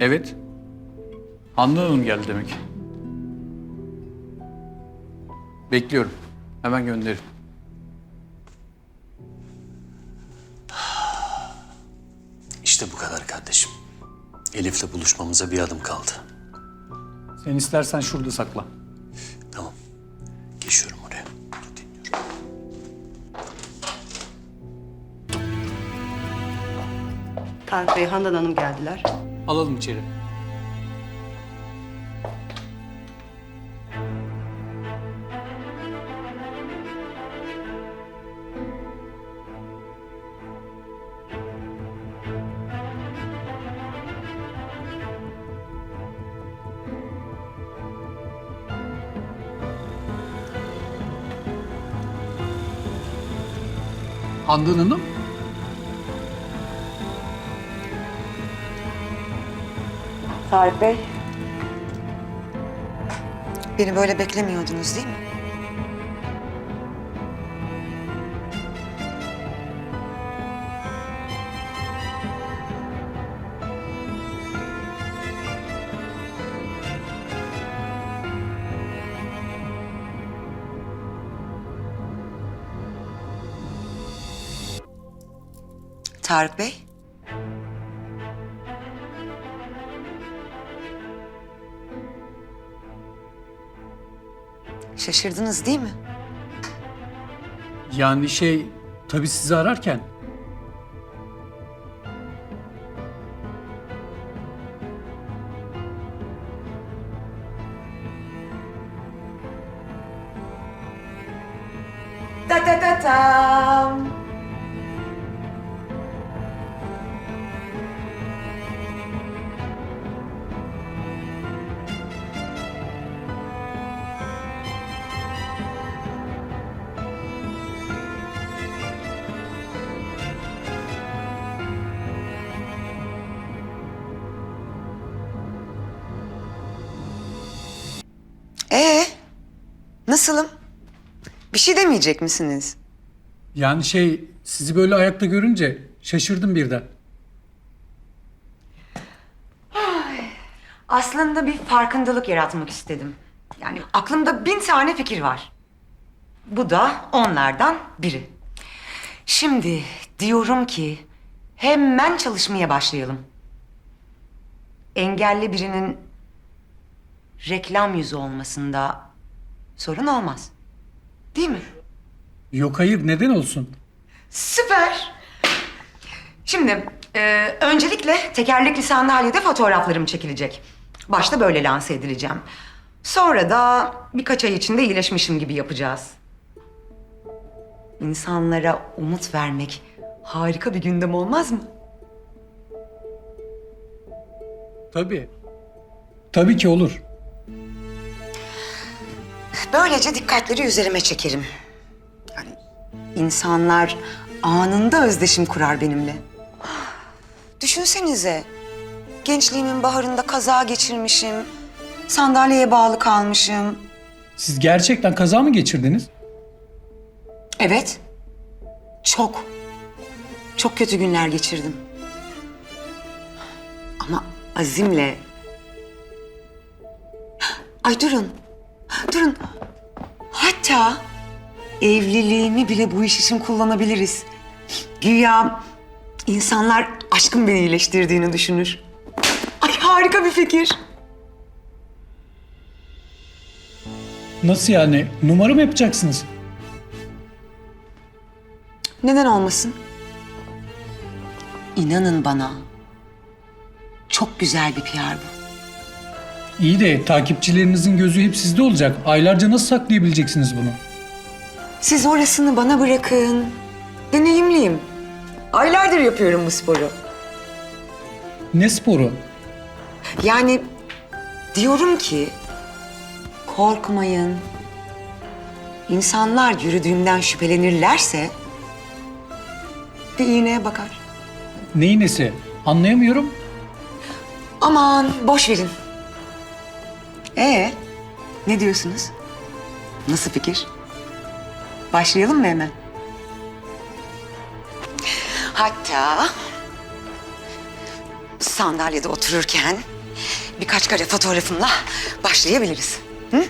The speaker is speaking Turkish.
Evet. Handan Hanım geldi demek. Bekliyorum. Hemen gönderin. İşte bu kadar kardeşim. Elif'le buluşmamıza bir adım kaldı. Sen istersen şurada sakla. Tamam. Geçiyorum oraya. Dinliyorum. Tarık Bey, Handan Hanım geldiler. Alalım içeri. Handan Hanım, Tarık Bey. Beni böyle beklemiyordunuz değil mi? Tarık Bey. Şaşırdınız değil mi? yani şey, tabii sizi ararken Ta ta ta tam. Nasılım? Bir şey demeyecek misiniz? Yani şey, sizi böyle ayakta görünce şaşırdım birden. Aslında bir farkındalık yaratmak istedim. Yani aklımda bin tane fikir var. Bu da onlardan biri. Şimdi diyorum ki hemen çalışmaya başlayalım. Engelli birinin reklam yüzü olmasında sorun olmaz. Değil mi? Yok hayır, neden olsun? Süper. Şimdi e, öncelikle tekerlekli sandalyede fotoğraflarım çekilecek. Başta böyle lanse edileceğim. Sonra da birkaç ay içinde iyileşmişim gibi yapacağız. İnsanlara umut vermek harika bir gündem olmaz mı? Tabii. Tabii ki olur. Böylece dikkatleri üzerime çekerim. Yani insanlar anında özdeşim kurar benimle. Düşünsenize. Gençliğimin baharında kaza geçirmişim. Sandalyeye bağlı kalmışım. Siz gerçekten kaza mı geçirdiniz? Evet. Çok. Çok kötü günler geçirdim. Ama azimle... Ay durun. Durun. Hatta evliliğimi bile bu iş için kullanabiliriz. Güya insanlar aşkın beni iyileştirdiğini düşünür. Ay harika bir fikir. Nasıl yani? Numara mı yapacaksınız? Neden olmasın? İnanın bana. Çok güzel bir PR bu. İyi de takipçilerinizin gözü hep sizde olacak. Aylarca nasıl saklayabileceksiniz bunu? Siz orasını bana bırakın. Deneyimliyim. Aylardır yapıyorum bu sporu. Ne sporu? Yani diyorum ki korkmayın. İnsanlar yürüdüğümden şüphelenirlerse bir iğneye bakar. Neyin nesi? Anlayamıyorum. Aman boş verin. Ee, ne diyorsunuz? Nasıl fikir? Başlayalım mı hemen? Hatta sandalyede otururken birkaç kare fotoğrafımla başlayabiliriz. Hı?